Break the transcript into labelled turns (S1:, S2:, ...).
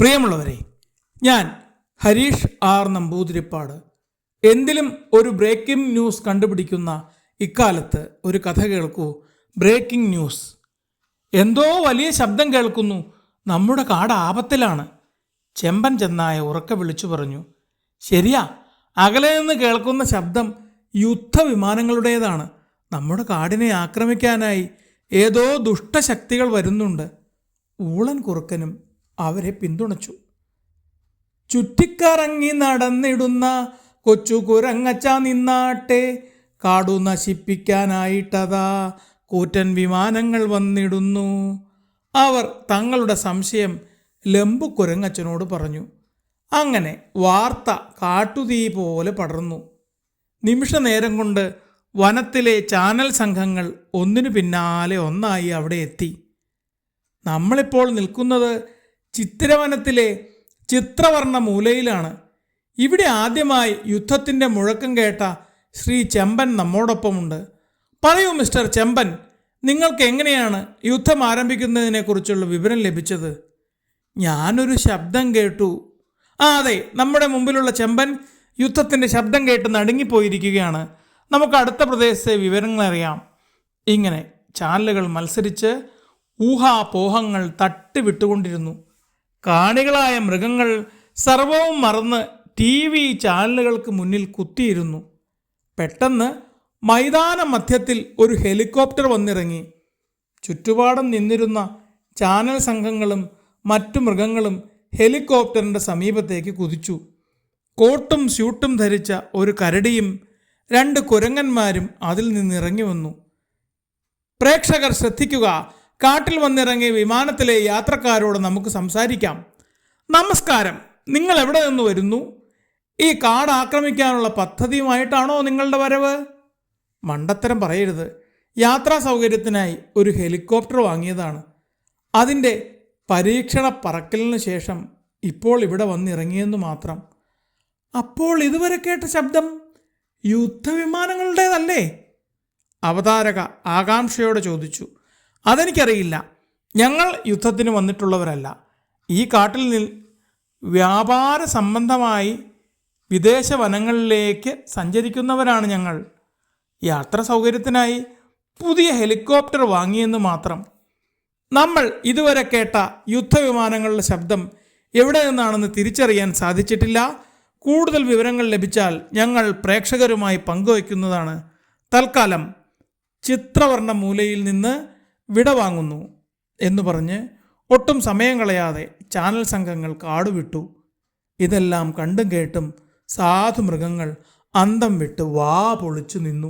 S1: പ്രിയമുള്ളവരെ ഞാൻ ഹരീഷ് ആർ നമ്പൂതിരിപ്പാട്. എന്തിലും ഒരു ബ്രേക്കിംഗ് ന്യൂസ് കണ്ടുപിടിക്കുന്ന ഇക്കാലത്ത് ഒരു കഥ കേൾക്കൂ. ബ്രേക്കിംഗ് ന്യൂസ് എന്തോ വലിയ ശബ്ദം കേൾക്കുന്നു. നമ്മുടെ കാട് ആപത്തിലാണ്. ചെമ്പൻ ചെന്നായ ഉറക്കെ വിളിച്ചു പറഞ്ഞു. ശരിയാ അകലെ നിന്ന് കേൾക്കുന്ന ശബ്ദം യുദ്ധവിമാനങ്ങളുടേതാണ്. നമ്മുടെ കാടിനെ ആക്രമിക്കാനായി ഏതോ ദുഷ്ടശക്തികൾ വരുന്നുണ്ട്. ഊളൻ കുറുക്കനും അവരെ പിന്തുണച്ചു. ചുറ്റിക്കറങ്ങി നടന്നിടുന്ന കൊച്ചു കുരങ്ങച്ച നിന്നാട്ടെ കാടു നശിപ്പിക്കാനായിട്ടതാ കൂറ്റൻ വിമാനങ്ങൾ വന്നിടുന്നു. അവർ തങ്ങളുടെ സംശയം ലംബു കുരങ്ങച്ചനോട് പറഞ്ഞു. അങ്ങനെ വാർത്ത കാട്ടുതീ പോലെ പടർന്നു. നിമിഷ നേരം കൊണ്ട് വനത്തിലെ ചാനൽ സംഘങ്ങൾ ഒന്നിനു പിന്നാലെ ഒന്നായി അവിടെ എത്തി. നമ്മളിപ്പോൾ നിൽക്കുന്നത് ചിത്തിരവനത്തിലെ ചിത്രവർണ മൂലയിലാണ് ഇവിടെ ആദ്യമായി യുദ്ധത്തിന്റെ മുഴക്കം കേട്ട ശ്രീ ചെമ്പൻ നമ്മോടൊപ്പമുണ്ട്. പറയൂ മിസ്റ്റർ ചെമ്പൻ നിങ്ങൾക്ക് എങ്ങനെയാണ് യുദ്ധം ആരംഭിക്കുന്നതിനെക്കുറിച്ചുള്ള വിവരം ലഭിച്ചത്? ഞാനൊരു ശബ്ദം കേട്ടു. ആ അതെ നമ്മുടെ മുമ്പിലുള്ള ചെമ്പൻ യുദ്ധത്തിന്റെ ശബ്ദം കേട്ട് നടുങ്ങിപ്പോയിരിക്കുകയാണ്. നമുക്ക് അടുത്ത പ്രദേശത്തെ വിവരങ്ങൾ അറിയാം. ഇങ്ങനെ ചാനലുകൾ മത്സരിച്ച് ഊഹാപോഹങ്ങൾ തട്ടിവിട്ടുകൊണ്ടിരുന്നു. കാണികളായ മൃഗങ്ങൾ സർവവും മറന്ന് ടി വി ചാനലുകൾക്ക് മുന്നിൽ കുത്തിയിരുന്നു. പെട്ടെന്ന് മൈതാന മധ്യത്തിൽ ഒരു ഹെലികോപ്റ്റർ വന്നിറങ്ങി. ചുറ്റുപാടും നിന്നിരുന്ന ചാനൽ സംഘങ്ങളും മറ്റു മൃഗങ്ങളും ഹെലികോപ്റ്ററിന്റെ സമീപത്തേക്ക് കുതിച്ചു. കോട്ടും സ്യൂട്ടും ധരിച്ച ഒരു കരടിയും രണ്ട് കുരങ്ങന്മാരും അതിൽ നിന്നിറങ്ങി വന്നു. പ്രേക്ഷകർ ശ്രദ്ധിക്കുക കാട്ടിൽ വന്നിറങ്ങിയ വിമാനത്തിലെ യാത്രക്കാരോട് നമുക്ക് സംസാരിക്കാം. നമസ്കാരം. നിങ്ങൾ എവിടെ നിന്ന് വരുന്നു? ഈ കാട് ആക്രമിക്കാനുള്ള പദ്ധതിയുമായിട്ടാണോ നിങ്ങളുടെ വരവ്? മണ്ടത്തരം പറയരുത്. യാത്രാ സൗകര്യത്തിനായി ഒരു ഹെലികോപ്റ്റർ വാങ്ങിയതാണ്. അതിന്റെ പരീക്ഷണ പറക്കലിന് ശേഷം ഇപ്പോൾ ഇവിടെ വന്നിറങ്ങിയെന്ന് മാത്രം. അപ്പോൾ ഇതുവരെ കേട്ട ശബ്ദം യുദ്ധവിമാനങ്ങളുടേതല്ലേ? അവതാരക ആകാംക്ഷയോടെ ചോദിച്ചു. അതെനിക്കറിയില്ല. ഞങ്ങൾ യുദ്ധത്തിന് വന്നിട്ടുള്ളവരല്ല. ഈ കാട്ടിൽ നിൽ വ്യാപാര സംബന്ധമായി വിദേശ വനങ്ങളിലേക്ക് സഞ്ചരിക്കുന്നവരാണ് ഞങ്ങൾ. യാത്ര സൗകര്യത്തിനായി പുതിയ ഹെലികോപ്റ്റർ വാങ്ങിയെന്ന് മാത്രം. നമ്മൾ ഇതുവരെ കേട്ട യുദ്ധവിമാനങ്ങളുടെ ശബ്ദം എവിടെ നിന്നാണെന്ന് തിരിച്ചറിയാൻ സാധിച്ചിട്ടില്ല. കൂടുതൽ വിവരങ്ങൾ ലഭിച്ചാൽ ഞങ്ങൾ പ്രേക്ഷകരുമായി പങ്കുവയ്ക്കുന്നതാണ്. തൽക്കാലം ചിത്രവർണ മൂലയിൽ നിന്ന് വിട വാങ്ങുന്നു എന്ന് പറഞ്ഞ് ഒട്ടും സമയം കളയാതെ ചാനൽ സംഘങ്ങൾ കാടുവിട്ടു. ഇതെല്ലാം കണ്ടും കേട്ടും സാധു മൃഗങ്ങൾ അന്തം വിട്ട് വാ പൊളിച്ചു നിന്നു.